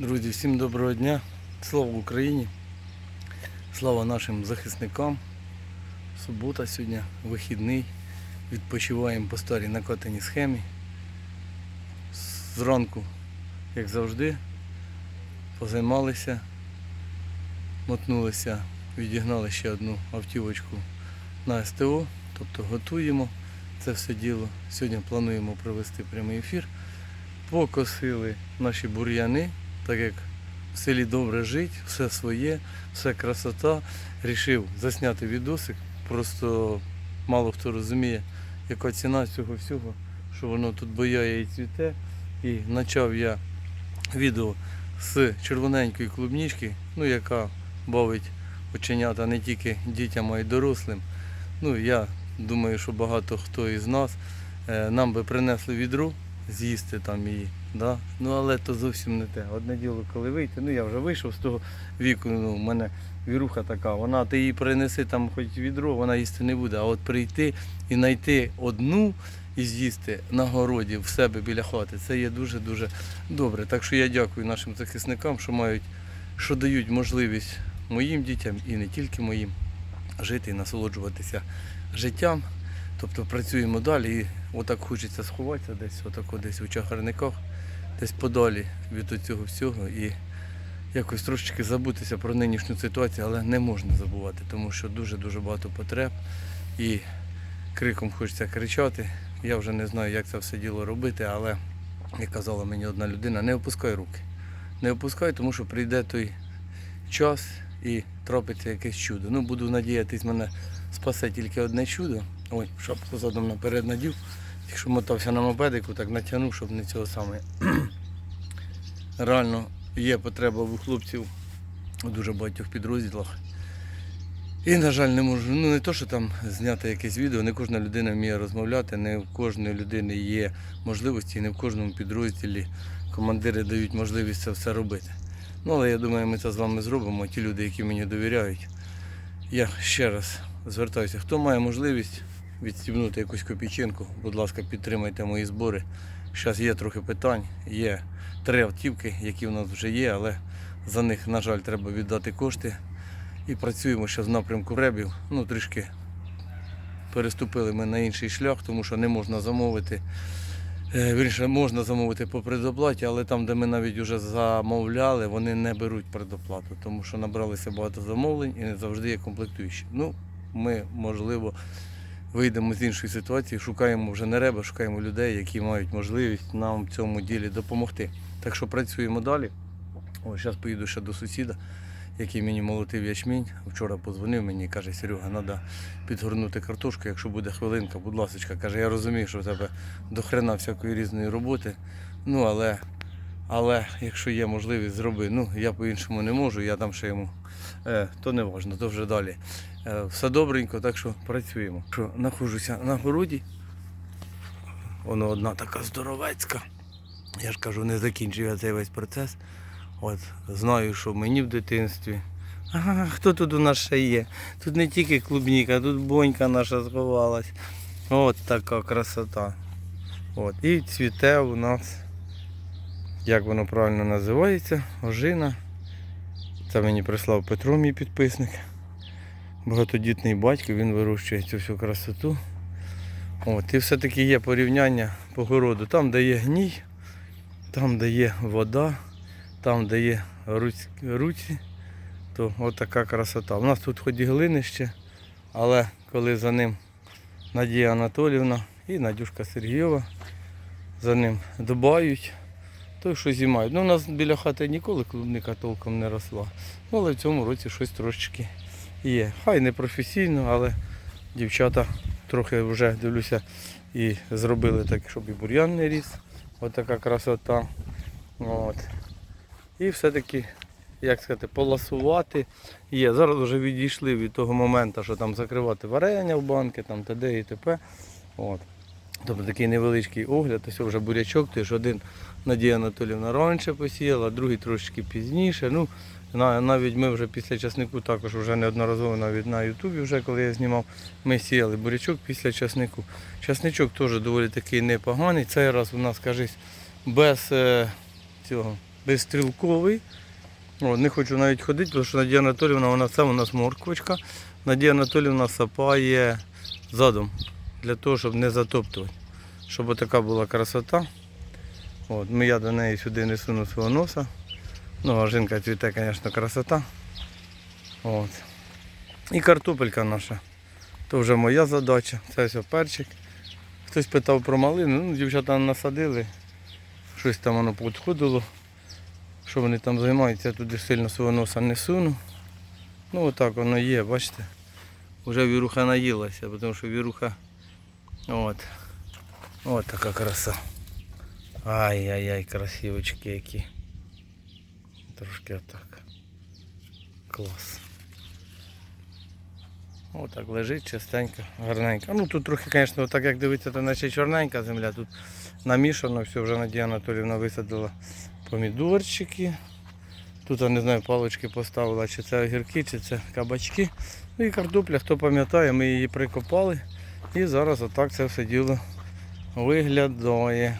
Друзі, всім доброго дня. Слава Україні. Слава нашим захисникам. Субота сьогодні, вихідний. Відпочиваємо по старій накатаній схемі. Зранку, як завжди, позаймалися, мотнулися, відігнали ще одну автівочку на СТО, тобто готуємо це все діло. Сьогодні плануємо провести прямий ефір. Покосили наші бур'яни, так як в селі добре жить, все своє, все красота. Рішив засняти відосик. Просто мало хто розуміє, яка ціна цього всього, що воно тут бояє і цвіте. І почав я відео з червоненької клубнички, ну яка бавить оченята не тільки дітям, а й дорослим. Ну я думаю, що багато хто із нас е, нам би принесли відру з'їсти там її. Да? Ну але то зовсім не те. Одне діло, коли вийти, ну я вже вийшов з того віку, ну, в мене віруха така, вона ти її принеси там хоч відро, вона їсти не буде. А от прийти і знайти одну і з'їсти на городі в себе біля хати, це є дуже-дуже добре. Так що я дякую нашим захисникам, що мають, що дають можливість моїм дітям і не тільки моїм жити і насолоджуватися життям. Тобто працюємо далі і отак хочеться сховатися десь, отако десь у чагарниках, десь подалі від цього всього і якось трошечки забутися про нинішню ситуацію, але не можна забувати, тому що дуже-дуже багато потреб і криком хочеться кричати. Я вже не знаю, як це все діло робити, але як казала мені одна людина, не опускай руки. Не опускай, тому що прийде той час і трапиться якесь чудо. Ну, буду надіятись, мене спасе тільки одне чудо. Ой, шапку задом наперед надів. Якщо мотався на мопедику, так натягнув, щоб не цього саме. Реально є потреба у хлопців у дуже багатьох підрозділах. І, на жаль, не можу. Ну не то, що там зняти якесь відео, не кожна людина вміє розмовляти, не в кожної людини є можливості, не в кожному підрозділі командири дають можливість це все робити. Ну, але я думаю, ми це з вами зробимо. Ті люди, які мені довіряють. Я ще раз звертаюся, хто має можливість відстібнути якусь копійчинку, будь ласка, підтримайте мої збори. Зараз є трохи питань, є три автівки, які в нас вже є, але за них, на жаль, треба віддати кошти. І працюємо ще в напрямку ребів. Ну, трішки переступили ми на інший шлях, тому що не можна замовити. Е, Вірніше, можна замовити по предоплаті, але там, де ми навіть вже замовляли, вони не беруть предоплату, тому що набралися багато замовлень і не завжди є комплектуючі. Ну, ми, можливо, вийдемо з іншої ситуації, шукаємо вже не реба, шукаємо людей, які мають можливість нам в цьому ділі допомогти. Так що працюємо далі. Ось зараз поїду ще до сусіда, який мені молотив ячмінь. Вчора подзвонив мені і каже, Серега, треба підгорнути картошку, якщо буде хвилинка, будь ласка. Каже, я розумію, що в тебе до хрена всякої різної роботи. Ну, але, але якщо є можливість, зроби. Ну, я по-іншому не можу, я там ще йому. Е, то не важно, то вже далі. Е, все добренько, так що працюємо. Що, знаходжуся на городі. Воно одна така здоровецька. Я ж кажу, не закінчив я цей весь процес. От, знаю, що мені в дитинстві. Ага, хто тут у нас ще є? Тут не тільки клубніка, тут бонька наша сховалась. От така красота. От. І цвіте у нас, як воно правильно називається, ожина. Це мені прислав Петро, мій підписник. Багатодітний батько, він вирощує цю всю красоту. От, і все-таки є порівняння по городу. Там, де є гній, там, де є вода, там, де є руці, то от така красота. У нас тут хоч і глинище, але коли за ним Надія Анатолівна і Надюшка Сергійова за ним дбають, то що знімають. Ну, у нас біля хати ніколи клубника толком не росла. Ну, але в цьому році щось трошечки є. Хай не професійно, але дівчата трохи вже дивлюся і зробили так, щоб і бур'ян не ріс. Ось така красота. От. І все-таки, як сказати, поласувати є. Зараз вже відійшли від того моменту, що там закривати варення в банки, там т.д. і т.п. От. Тобто такий невеличкий огляд, ось вже бурячок, тож один Надія Анатолівна раніше посіяла, другий трошечки пізніше. Ну, навіть ми вже після часнику також вже неодноразово навіть на Ютубі, вже коли я знімав, ми сіяли бурячок після часнику. Часничок теж доволі такий непоганий. Цей раз у нас, кажись, без е, цього безстрілковий. О, не хочу навіть ходити, тому що Надія Анатоліївна, вона це у нас морквочка. Надія Анатоліївна сапає задом для того, щоб не затоптувати. Щоб така була красота. От, ми я до неї сюди не суну свого носа. Ну, а жінка цвіте, звісно, красота. От. І картопелька наша. То вже моя задача. Це все перчик. Хтось питав про малину, ну, дівчата насадили. Щось там воно підходило. Що вони там займаються, я туди сильно свого носа не суну. Ну отак воно є, бачите. Вже віруха наїлася, тому що віруха. От. От така краса. Ай-яй-яй, красивочки які. Трошки отак. Клас. Отак лежить чистенько, гарненько. Ну тут трохи, звісно, так як дивитися, то наче чорненька земля. Тут намішано, все, вже Надія Анатоліївна висадила помідорчики. Тут я не знаю, палички поставила, чи це огірки, чи це кабачки. Ну і картопля, хто пам'ятає, ми її прикопали. І зараз отак це все діло виглядає.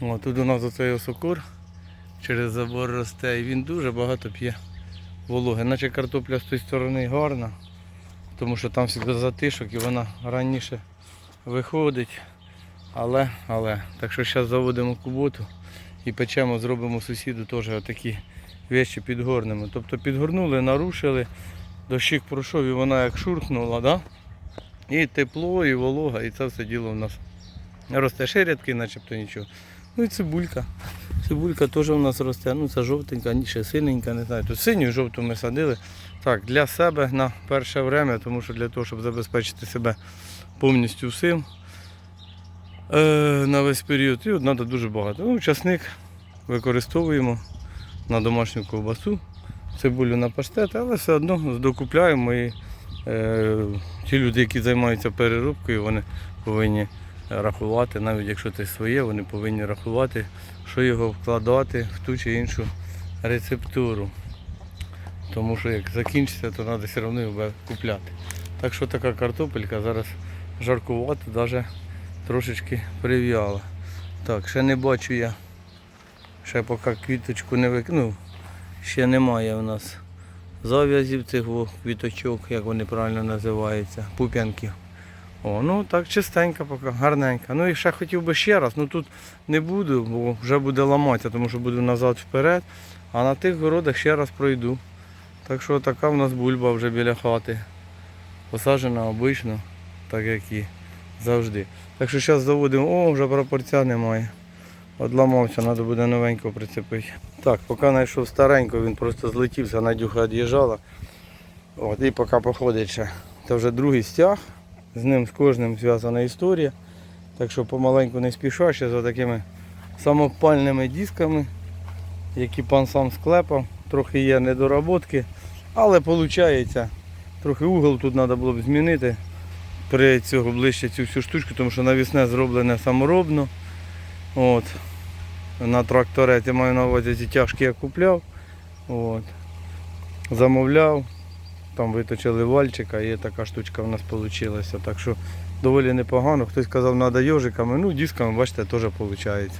О, тут у нас оцей осокор через забор росте і він дуже багато п'є вологи. Наче картопля з тої сторони гарна, тому що там завжди затишок і вона раніше виходить. Але, але, так що зараз заводимо куботу і печемо, зробимо сусіду теж отакі вещі підгорнемо. Тобто підгорнули, нарушили, дощик пройшов і вона як шурхнула, да? І тепло, і волога, і це все діло в нас росте ще рядки, начебто нічого. Ну і цибулька. Цибулька теж у нас росте, ну це жовтенька, ще синенька, не знаю. Тут синю жовту ми садили. Так, для себе на перше время, тому що для того, щоб забезпечити себе повністю всім е, на весь період. І от треба дуже багато. Ну, часник використовуємо на домашню ковбасу, цибулю на паштет, але все одно докупляємо і ті люди, які займаються переробкою, вони повинні рахувати, навіть якщо це своє, вони повинні рахувати, що його вкладати в ту чи іншу рецептуру. Тому що як закінчиться, то треба все одно його купляти. Так що така картопелька зараз жаркувато, навіть трошечки прив'яла. Так, ще не бачу я. Ще поки квіточку не викинув. Ще немає у нас зав'язів цих квіточок, як вони правильно називаються, пуп'янків. О, ну так чистенько поки, гарненько. Ну і ще хотів би ще раз, ну тут не буду, бо вже буде ламатися, тому що буду назад вперед. А на тих городах ще раз пройду. Так що така в нас бульба вже біля хати. Посаджена обично, так як і завжди. Так що зараз заводимо, о, вже прапорця немає. Одламався, треба буде новенького прицепити. Так, поки знайшов старенького, він просто злетівся, Надюха від'їжджала. От, і поки походить ще. Це вже другий стяг. З ним з кожним зв'язана історія. Так що помаленьку не спіша, ще за такими самопальними дисками, які пан сам склепав. Трохи є недоработки, але виходить. Трохи угол тут треба було б змінити при цього ближче цю всю штучку, тому що навісне зроблене саморобно. От. На трактореті маю на увазі ці тяжкі я купляв. От. Замовляв. Там виточили вальчика і така штучка в нас вийшла. Так що доволі непогано. Хтось казав, треба йожиками, ну дисками, бачите, теж виходить.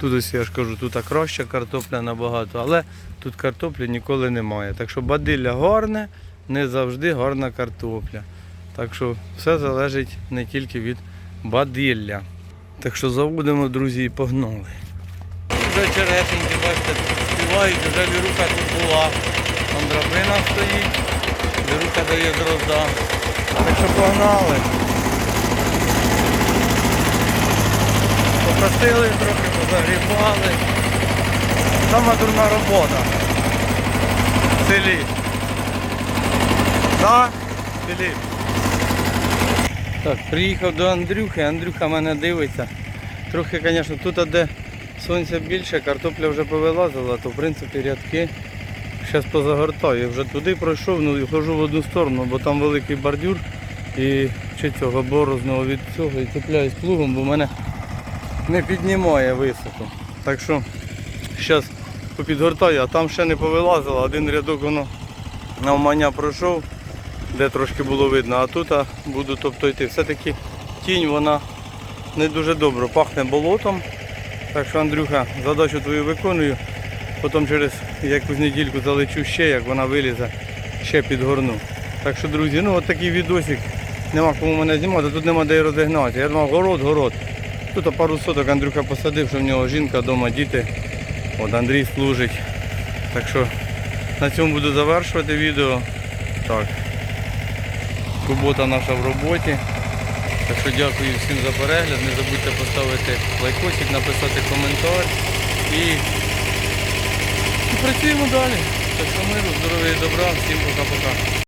Тут ось я ж кажу, тут краща картопля набагато, але тут картоплі ніколи немає. Так що бадилля гарне, не завжди гарна картопля. Так що все залежить не тільки від бадилля. Так що заводимо, друзі, і погнали. Вже черешеньки, бачите, співають, вже віруха тут була. Там драбина стоїть, віруха дає дрозда. Так що погнали. Покосили трохи, позагрібали. Сама дурна робота. В селі. В селі. Так, приїхав до Андрюхи, Андрюха мене дивиться. Трохи, звісно, тут де сонця більше, картопля вже повилазила, то в принципі рядки зараз позагортаю. Я вже туди пройшов, ну хожу в одну сторону, бо там великий бордюр і чи цього борозного від цього і цепляюсь плугом, бо мене не піднімає високо. Так що зараз попідгортаю, а там ще не повилазило, один рядок воно навмання пройшов, де трошки було видно, а тут а, буду тобто йти. Все-таки тінь вона не дуже добре, пахне болотом. Так що, Андрюха, задачу твою виконую. Потім через якусь недільку залечу ще, як вона вилізе, ще підгорну. Так що, друзі, ну от такий відосик. Нема кому мене знімати, тут нема де розігнати. Я думав, город, город. Тут пару соток Андрюха посадив, що в нього жінка вдома, діти. От Андрій служить. Так що на цьому буду завершувати відео. Так. Робота наша в роботі. Так що дякую всім за перегляд. Не забудьте поставити лайкосик, написати коментар і, і працюємо далі. Так що миру, здоров'я і добра. Всім пока-пока.